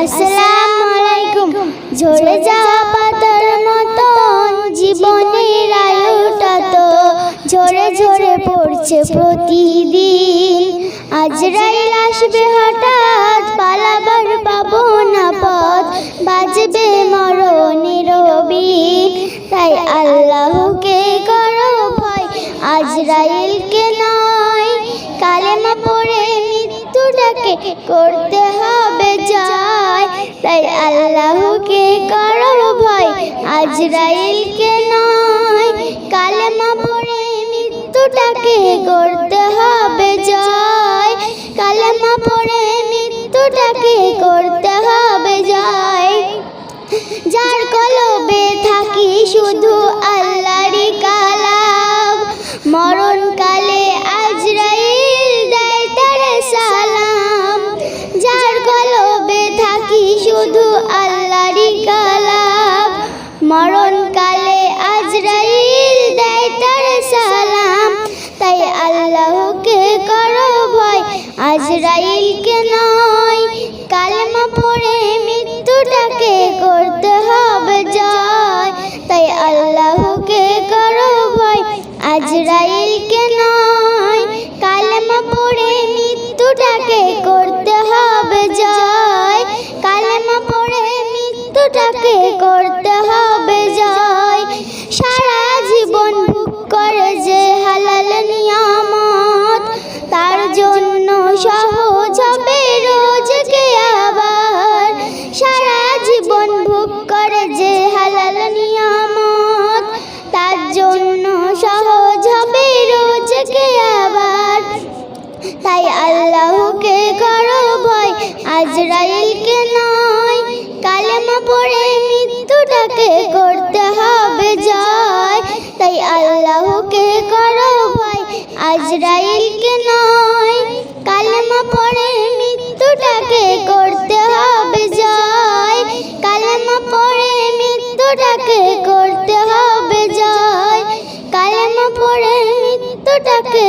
আসসালামু আলাইকুম ঝরে যাওয়া পাতার মতন জীবনের আয়ুটা তো ঝরে ঝরে পড়ছে প্রতিদিন। আজরাইল আসবে হঠাৎ, পালাবার পাবো না পথ, বাজবে মরণের তাই আল্লাহকে করো ভয় আজরাইলকে নয়, কালেমা পড়ে মৃত্যুটাকে করতে তাই আল্লাহকে করো ভয়, আজরাইলকে নয়। কালেমা পড়ে মৃত্যুটাকে করতে হবে জয়। কালেমা পড়ে মৃত্যুটাকে করতে হবে জয়। যার কলবে থাকি শুধু মরণকালে আজরাইল দেয় তার সালাম। তাই আল্লাহকে করো ভয়, আজরাইলকে নয়। কালেমা পড়ে মৃত্যুটাকে করতে হবে জয়। তাই আল্লাহকে করো ভয়, আজরাইলকে নয়। তাই আল্লাহকে করো ভয়, আজরাইলকে নয়, কালেমা পড়ে মৃত্যুটাকে করতে হবে জয়। তাই আল্লাহকে করো ভয়, আজরাইলকে নয়, কালেমা পড়ে মৃত্যুটাকে করতে হবে জয়। কালেমা পড়ে মৃত্যুটাকে করতে হবে জয়। কালেমা পড়ে মৃত্যুটাকে